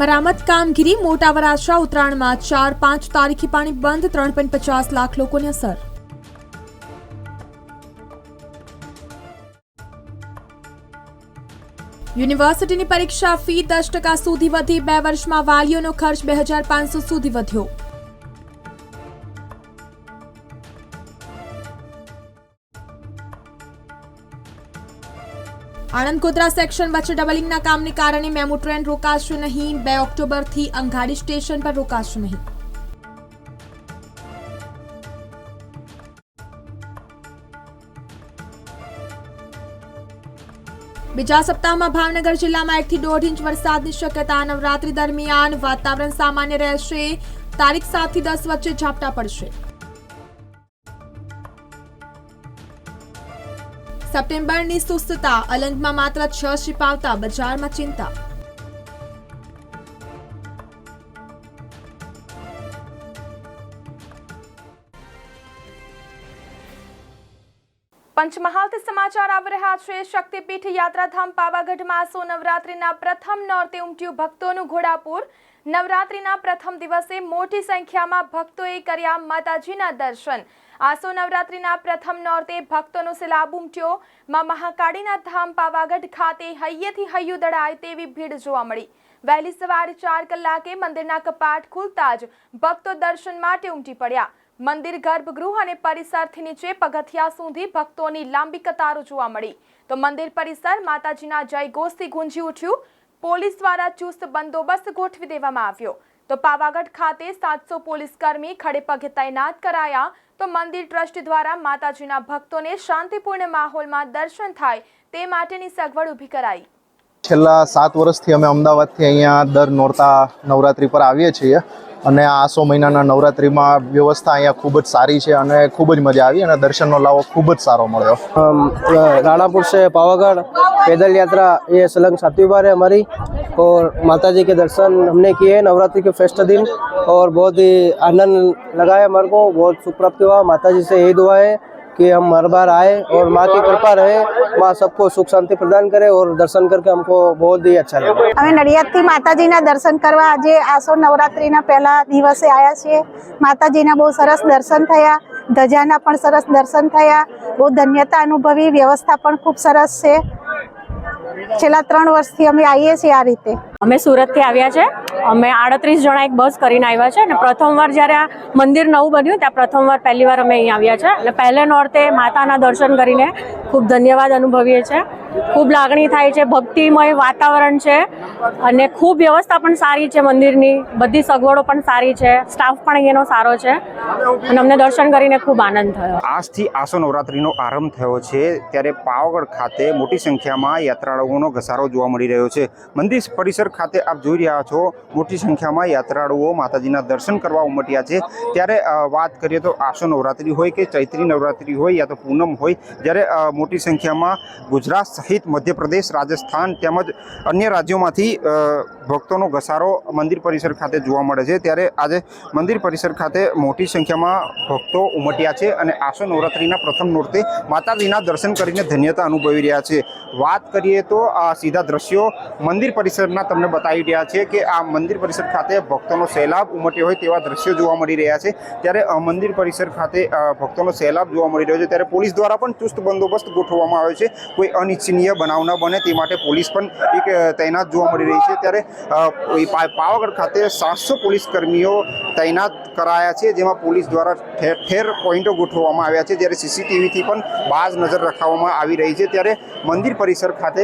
મરામત કામગીરી મોટા વરાછા ઉત્તરાયણમાં ચાર પાંચ તારીખે પાણી બંધ, ત્રણ પોઈન્ટ પચાસ લાખ લોકોને અસર. યુનિવર્સિટીની પરીક્ષા ફી દસ ટકા સુધી વધી, બે વર્ષમાં વાલીઓનો ખર્ચ બે હજાર પાંચસો સુધી વધ્યો. આણંદ ગોધરા સેક્શન વચ્ચે ડબલિંગના કામને કારણે મેમુ ટ્રેન રોકાશે નહીં. બે ઓક્ટોબરથી અંગાડી સ્ટેશન પર રોકાશે નહીં. બીજા સપ્તાહમાં ભાવનગર જિલ્લામાં એકથી દોઢ ઇંચ વરસાદની શક્યતા. નવરાત્રી દરમિયાન વાતાવરણ સામાન્ય રહેશે. તારીખ સાતથી દસ વચ્ચે ઝાપટા પડશે. સપ્ટેમ્બરની સુસ્તતા, અલંગમાં માત્ર છ શિપાવતા બજારમાં ચિંતા. પંચમહાલથી સમાચાર આવી રહ્યા છે. શક્તિપીઠ યાત્રાધામ પાવાગઢમાં સો નવરાત્રીના પ્રથમ નોરતે ઉમટ્યું ભક્તોનું ઘોડાપુર. નવરાત્રીના પ્રથમ દિવસે મોટી સંખ્યામાં ભક્તોએ કર્યા માતાજીના દર્શન. આસો નવરાત્રીના પ્રથમ નોરતે ભક્તોનો સલાબ ઉમટ્યો. માં મહાકાળીના ધામ પાવાગઢ ખાતે હૈયેથી હૈયું દડાય તેવી ભીડ જોવા મળી. વહેલી સવારે ચાર કલાકે મંદિરના કપાટ ખુલતા જ ભક્તો દર્શન માટે ઉમટી પડ્યા. મંદિર ગર્ભગૃહ અને પરિસરથી નીચે પગથિયા સુધી ભક્તોની લાંબી કતારો જોવા મળી. તો મંદિર પરિસર માતાજીના જય ગોષથી ગુંજી ઉઠ્યું. પોલીસ દ્વારા ચુસ્ત બંદોબસ્ત ગોઠવી દેવામાં આવ્યો. તો પાવાગઢ ખાતે સાતસો પોલીસ કર્મી ખડે તૈનાત કરાયા. તો મંદિર ટ્રસ્ટ દ્વારા માતાજીના ભક્તોને શાંતિપૂર્ણ માહોલમાં દર્શન થાય તે માટેની સગવડ ઊભી કરાઈ. છેલ્લા સાત વર્ષથી અમે અમદાવાદથી અહીંયા દર નોરતા નવરાત્રી પર આવીએ છીએ. અને આ આસો મહિનાના નવરાત્રિમાં વ્યવસ્થા અહીંયા ખૂબ જ સારી છે અને ખૂબ જ મજા આવી અને દર્શનનો લાવો ખૂબ જ સારો મળ્યો हम अ, राणापुर से पावागढ़ पैदल यात्रा ये सलंग सातवीं बार है हमारी और माता जी के दर्शन हमने किए हैं नवरात्रि के फेस्ट दिन और बहुत ही आनंद लगा है हमारे को बहुत सुख प्राप्त हुआ माता जी से यही दुआ है कि हम हर बार आए और माँ की कृपा रहे माँ सबको सुख शांति प्रदान करे और दर्शन करके हमको बहुत ही अच्छा लगा અમે નડિયાદથી માતાજીના દર્શન કરવા આજે આસો નવરાત્રિના પહેલા દિવસે આવ્યા છીએ માતાજીના બહુ સરસ દર્શન થયા ધજાના પણ સરસ દર્શન થયા બહુ ધન્યતા અનુભવી વ્યવસ્થા પણ ખૂબ સરસ છે છેલ્લા ત્રણ વર્ષથી અમે આવીએ છીએ આ રીતે. અમે સુરતથી આવ્યા છે. અમે આડત્રીસ જણા એક બસ કરીને આવ્યા છે અને પ્રથમવાર જ્યારે આ મંદિર નવું બન્યું ત્યાં પ્રથમવાર પહેલીવાર અમે અહીં આવ્યા છે. અને પહેલે નોરતે માતાના દર્શન કરીને ખૂબ ધન્યવાદ અનુભવીએ છીએ. ખૂબ લાગણી થાય છે, ભક્તિમય વાતાવરણ છે અને ખૂબ વ્યવસ્થા પણ સારી છે મંદિરની, બધી સગવડો પણ સારી છે સ્ટાફ પણ અહીંયાનો સારો છે અને અમને દર્શન કરીને ખૂબ આનંદ થયો. આજથી આસો નવરાત્રિનો આરંભ થયો છે, ત્યારે પાવાગઢ ખાતે મોટી સંખ્યામાં યાત્રાળુઓનો ઘસારો જોવા મળી રહ્યો છે. મંદિર પરિસર ખાતે આપ જોઈ રહ્યા છો, મોટી સંખ્યામાં યાત્રાળુઓ માતાજીના દર્શન કરવા ઉમટ્યા છે. ત્યારે વાત કરીએ તો આસો નવરાત્રિ હોય કે ચૈત્રી નવરાત્રિ હોય યા તો પૂનમ હોય, જ્યારે મોટી સંખ્યામાં ગુજરાત સહિત મધ્યપ્રદેશ, રાજસ્થાન તેમજ અન્ય રાજ્યોમાંથી ભક્તોનો ઘસારો મંદિર પરિસર ખાતે જોવા મળે છે. ત્યારે આજે મંદિર પરિસર ખાતે મોટી સંખ્યામાં ભક્તો ઉમટ્યા છે અને આસો નવરાત્રિના પ્રથમ નોરતે માતાજીના દર્શન કરીને ધન્યતા અનુભવી રહ્યા છે. વાત કરીએ તો આ સીધા દ્રશ્યો મંદિર પરિસરના તમને બતાવી રહ્યા છે કે આ મંદિર પરિસર ખાતે ભક્તોનો સહેલાબ ઉમટ્યો હોય તેવા દ્રશ્યો જોવા મળી રહ્યા છે. ત્યારે મંદિર પરિસર ખાતે ભક્તોનો સહેલાબ જોવા મળી રહ્યો છે. ત્યારે પોલીસ દ્વારા પણ ચુસ્ત બંદોબસ્ત ગોઠવવામાં આવ્યો છે. કોઈ અનિચ્છનીય બનાવ ન બને તે માટે પોલીસ પણ એક તૈનાત જોવા મળી રહી છે. ત્યારે પાવાગઢ ખાતે સાતસો પોલીસ કર્મીઓ તૈનાત કરાયા છે, જેમાં પોલીસ દ્વારા ઠેર ઠેર પોઈન્ટો ગોઠવવામાં આવ્યા છે. જ્યારે સીસીટીવીથી પણ બાજ નજર રખાવવામાં આવી રહી છે. ત્યારે મંદિર પરિસર ખાતે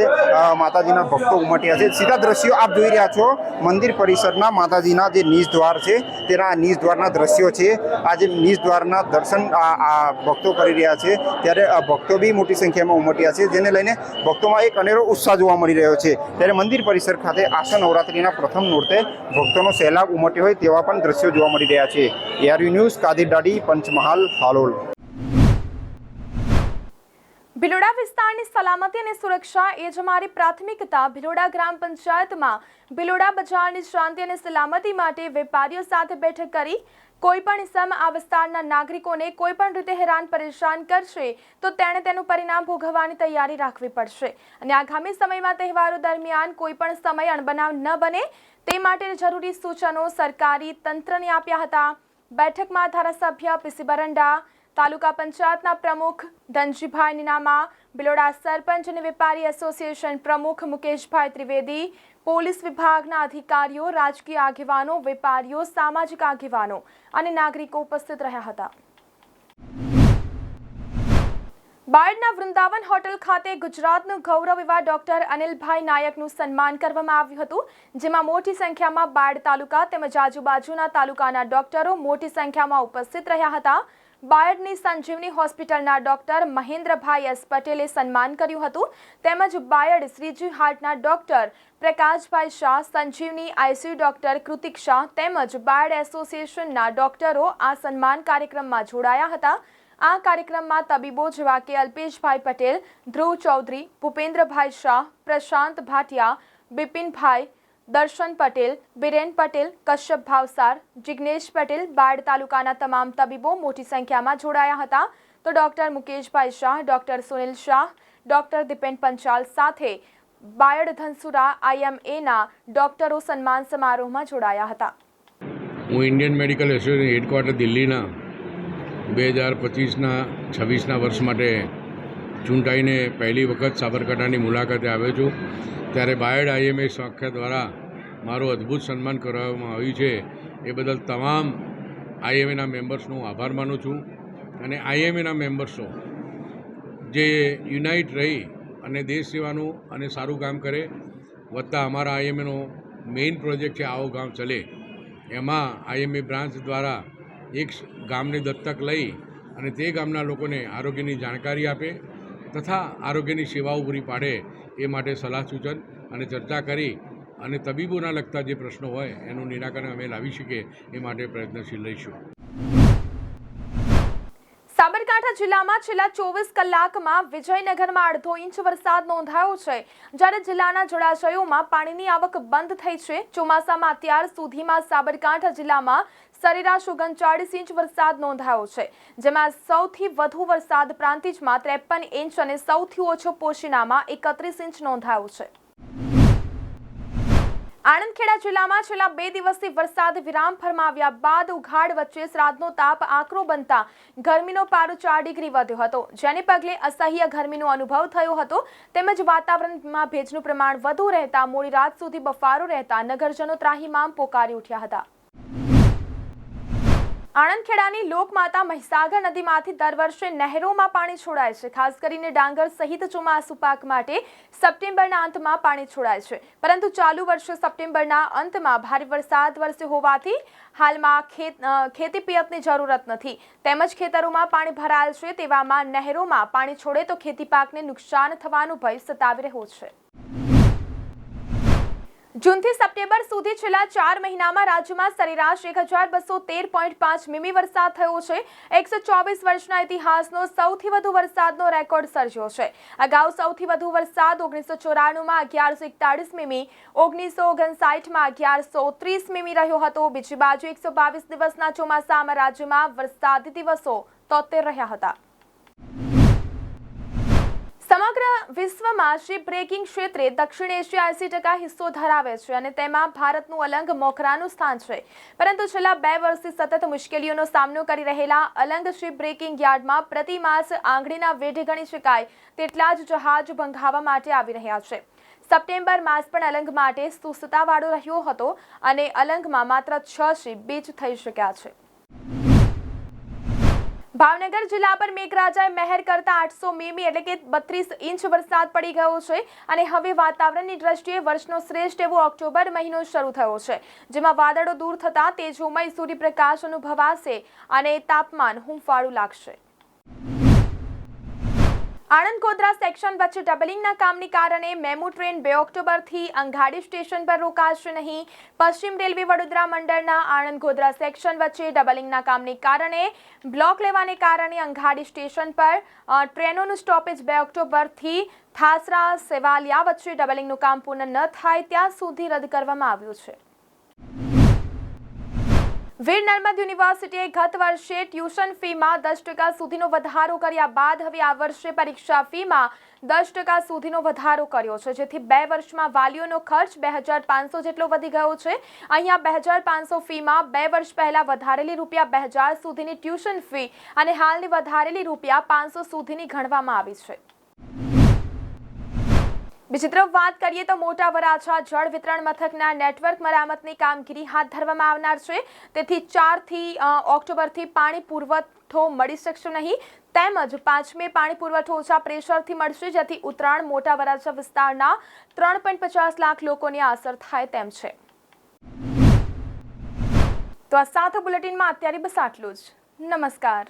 માતાજીના ભક્તો ઉમટ્યા છે. સીધા દ્રશ્યો આપ જોઈ રહ્યા છો. મંદિર પરિસરના માતાજીના જે નિજ દ્વાર છે, તેના નિજ દ્વારના દ્રશ્યો છે. આ જે નિજ દ્વારના દર્શન, આ ભક્તો કરી રહ્યા છે. ત્યારે ભક્તો બી મોટી સંખ્યામાં ઉમટ્યા છે. જેને લઈને ભક્તોમાં એક અનેરો ઉત્સાહ જોવા મળી રહ્યો છે. ત્યારે મંદિર પરિસર ખાતે આશા નવરાત્રિના પ્રથમ નોરતે ભક્તોનો સહેલાબ ઉમટ્યો હોય તેવા પણ દ્રશ્યો જોવા મળી રહ્યા છે. એઆરયુ ન્યૂઝ, કાદીર દાડી, પંચમહાલ, હાલોલ. ભિલોડા વિસ્તારની સલામતી અને સુરક્ષા એ જ અમારી પ્રાથમિકતા. ભિલોડા ગ્રામ પંચાયતમાં ભિલોડા બજારની શાંતિ અને સલામતી માટે વેપારીઓ સાથે બેઠક કરી કોઈ પણ ઇસમ આ વિસ્તારના નાગરિકોને કોઈ પણ રીતે હેરાન પરેશાન કરશે, તો તેણે તેનું પરિણામ ભોગવવાની તૈયારી રાખવી પડશે. અને આગામી સમયમાં તહેવારો દરમિયાન કોઈ પણ સમય અણબનાવ ન બને, તે માટે જરૂરી સૂચનો સરકારી તંત્રને આપ્યા હતા. બેઠકમાં ધારાસભ્ય પીસી બરંડા, તાલુકા પંચાયતના પ્રમુખ ધનજીભાઈ નિનામા, બિલોડા સરપંચ અને વેપારી એસોસિએશન પ્રમુખ મુકેશભાઈ ત્રિવેદી પોલીસ વિભાગના અધિકારીઓ, રાજકીય આગેવાનો, વેપારીઓ, સામાજિક આગેવાનો અને નાગરિકો ઉપસ્થિત રહ્યા હતા. બાયડના વૃંદાવન હોટલ ખાતે ગુજરાતનું ગૌરવ એવા ડોક્ટર અનિલભાઈ નાયકનું સન્માન કરવામાં આવ્યું હતું, જેમાં મોટી સંખ્યામાં બાયડ તાલુકા તેમજ આજુબાજુના તાલુકાના ડોક્ટરો મોટી સંખ્યામાં ઉપસ્થિત રહ્યા હતા. બાયડની સંજીવની હોસ્પિટલના ડોક્ટર મહેન્દ્રભાઈ એસ પટેલે સન્માન કર્યું હતું. તેમજ બાયડ શ્રીજી હાર્ટના doctor Prakashbhai Shah, Sanjivani ICU doctor Kritik Shah તેમજ બાયડ એસોસિએશનના ડોક્ટરો આ સન્માન કાર્યક્રમમાં જોડાયા હતા. આ કાર્યક્રમમાં તબીબો જેવા કે અલ્પેશભાઈ પટેલ, ધ્રુવ ચૌધરી, ભૂપેન્દ્રભાઈ શાહ, પ્રશાંત ભાટિયા, બિપિનભાઈ દર્શન પટેલ, બિરેન પટેલ, કશ્યપ ભાવસાર, જિગ્નેશ પટેલ બાળ તાલુકાના તમામ તબીબો મોટી સંખ્યામાં જોડાયા હતા. તો ડોક્ટર મુકેશભાઈ શાહ, ડોક્ટર સુનિલ શાહ, ડોક્ટર દિપેન પંચાલ સાથે બાયડ ધનસુરા આઈએમએના ડોક્ટરો સન્માન સમારોહમાં જોડાયા હતા. હું ઇન્ડિયન મેડિકલ એસોસિએશન હેડક્વાર્ટર દિલ્હીના બે હજાર પચીસના છવ્વીસના વર્ષ માટે ચૂંટાઈને પહેલી વખત સાબરકાંઠાની મુલાકાતે આવ્યો છું. ત્યારે બાયડ આઈએમએ સંખ્યા દ્વારા મારું અદ્ભુત સન્માન કરવામાં આવ્યું છે. એ બદલ તમામ આઈએમએના મેમ્બર્સનો હું આભાર માનું છું. અને આઈએમએના મેમ્બર્સો જે યુનાઇટ રહી અને દેશ સેવાનું અને સારું કામ કરે, વત્તા અમારા આઈએમએનો મેઇન પ્રોજેક્ટ છે આવો ગામ ચલે. એમાં આઈએમએ બ્રાન્ચ દ્વારા એક ગામને દત્તક લઈ અને તે ગામના લોકોને આરોગ્યની જાણકારી આપે તથા આરોગ્યની સેવાઓ પૂરી પાડે એ માટે સલાહ સૂચન અને ચર્ચા કરી અને તબીબોના લગતા જે પ્રશ્નો હોય એનું નિરાકરણ અમે લાવી શકીએ એ માટે પ્રયત્નશીલ રહીશું. સાબરકાંઠા જિલ્લામાં છેલ્લા ચોવીસ કલાકમાં વિજયનગરમાં અડધો ઇંચ વરસાદ નોંધાયો છે. જ્યારે જિલ્લાના જળાશયોમાં પાણીની આવક બંધ થઈ છે. ચોમાસામાં અત્યાર સુધીમાં સાબરકાંઠા જિલ્લામાં સરેરાશ ઓગણચાળીસ ઇંચ વરસાદ નોંધાયો છે, જેમાં સૌથી વધુ વરસાદ પ્રાંતિજમાં ત્રેપન ઇંચ અને સૌથી ઓછો પોશીનામાં એકત્રીસ ઇંચ નોંધાયો છે. આણંદખેડા જિલ્લામાં છેલ્લા બે દિવસથી વરસાદ વિરામ ફરમાવ્યા બાદ ઉઘાડ વચ્ચે શ્રાદ્ધનો તાપ આકરો બનતા ગરમીનો પારો ચાર ડિગ્રી વધ્યો હતો. જેને પગલે અસહ્ય ગરમીનો અનુભવ થયો હતો. તેમજ વાતાવરણમાં ભેજનું પ્રમાણ વધુ રહેતા મોડી રાત સુધી બફારો રહેતા નગરજનો ત્રાહીમામ પોકારી ઉઠ્યા હતા. આણંદખેડાની લોકમાતા મહીસાગર નદીમાંથી દર વર્ષે નહેરોમાં પાણી છોડાય છે. ખાસ કરીને ડાંગર સહિત ચોમાસુ પાક માટે સપ્ટેમ્બરના અંતમાં પાણી છોડાય છે. પરંતુ ચાલુ વર્ષે સપ્ટેમ્બરના અંતમાં ભારે વરસાદ વરસ્યો હોવાથી હાલમાં ખેત ખેતી પિયતની જરૂરત નથી. તેમજ ખેતરોમાં પાણી ભરાયેલ છે તેવામાં નહેરોમાં પાણી છોડે તો ખેતી પાકને નુકસાન થવાનો ભય સતાવી રહ્યો છે. જૂનથી સપ્ટેમ્બર સુધી છેલ્લા ચાર મહિનામાં રાજ્યમાં સરેરાશ એક હજાર બસો તેર પોઈન્ટ પાંચ મીમી વરસાદ થયો છે. એકસો ચોવીસ વર્ષના ઇતિહાસનો સૌથી વધુ વરસાદનો રેકોર્ડ સર્જ્યો છે. અગાઉ સૌથી વધુ વરસાદ ઓગણીસો ચોરાણુંમાં અગિયારસો એકતાળીસ મીમી, ઓગણીસો ઓગણસાઠમાં અગિયારસો ત્રીસ મીમી રહ્યો હતો. બીજી બાજુ એકસો બાવીસ દિવસના ચોમાસામાં રાજ્યમાં વરસાદી દિવસો તોતેર રહ્યા હતા. સમગ્ર વિશ્વમાં શિપ બ્રેકિંગ ક્ષેત્રે દક્ષિણ એશિયા એસી ટકા હિસ્સો ધરાવે છે અને તેમાં ભારતનું અલંગ મોખરાનું સ્થાન છે. પરંતુ છેલ્લા બે વર્ષથી સતત મુશ્કેલીઓનો સામનો કરી રહેલા અલંગ શિપ બ્રેકિંગ યાર્ડમાં પ્રતિ માસ આંગળીના વેઢે ગણી શકાય તેટલા જ જહાજ ભંગાવવા માટે આવી રહ્યા છે. સપ્ટેમ્બર માસ પણ અલંગ માટે સુસ્તતાવાળો રહ્યો હતો અને અલંગમાં માત્ર છ શિપ બીચ થઈ શક્યા છે. ભાવનગર જિલ્લા પર મેઘરાજાએ મહેર કરતા આઠસો મીમી એટલે કે બત્રીસ ઇંચ વરસાદ પડી ગયો છે અને હવે વાતાવરણની દ્રષ્ટિએ વર્ષનો શ્રેષ્ઠ એવો ઓક્ટોબર મહિનો શરૂ થયો છે. જેમાં વાદળો દૂર થતાં તેજોમય સૂર્યપ્રકાશ અનુભવાશે અને તાપમાન હુંફાળું લાગશે. આણંદ ગોધરા સેક્શન વચ્ચે ડબલિંગના કામની કારણે મેમુ ટ્રેન બે ઓક્ટોબરથી અંઘાડી સ્ટેશન પર રોકાશે નહીં. પશ્ચિમ રેલવે વડોદરા મંડળના આણંદ ગોધરા સેક્શન વચ્ચે ડબલિંગના કામને કારણે બ્લોક લેવાને કારણે અંઘાડી સ્ટેશન પર ટ્રેનોનું સ્ટોપેજ બે ઓક્ટોબરથી થાસરા સેવાલિયા વચ્ચે ડબલિંગનું કામ પૂર્ણ ન થાય ત્યાં સુધી રદ કરવામાં આવ્યું છે. વીર નર્મદ યુનિવર્સિટીએ ગત વર્ષે ટ્યુશન ફીમાં દસ ટકા સુધીનો વધારો કર્યા બાદ હવે આ વર્ષે પરીક્ષા ફીમાં દસ ટકા સુધીનો વધારો કર્યો છે. જેથી બે વર્ષમાં વાલીઓનો ખર્ચ બે હજાર પાંચસો જેટલો વધી ગયો છે. અહીંયા બે હજાર પાંચસો ફીમાં બે વર્ષ પહેલાં વધારેલી રૂપિયા બે હજાર સુધીની ટ્યુશન ફી અને હાલની વધારેલી રૂપિયા પાંચસો સુધીની ગણવામાં આવી છે. બીજી તરફ વાત કરીએ તો મોટા વરાછા જળ વિતરણ મથકના નેટવર્ક મરામતની કામગીરી હાથ ધરવામાં આવનાર છે. તેથી ચારથી ઓક્ટોબરથી પાણી પુરવઠો મળી શકશે નહીં. તેમજ પાંચમે પાણી પુરવઠો ઓછા પ્રેશરથી મળશે, જેથી ઉત્તરાયણ મોટા વરાછા વિસ્તારના ત્રણ પોઈન્ટ પચાસ લાખ લોકોને અસર થાય તેમ છે. તો આ સાથે બુલેટિનમાં અત્યારે બસ આટલું જ. નમસ્કાર.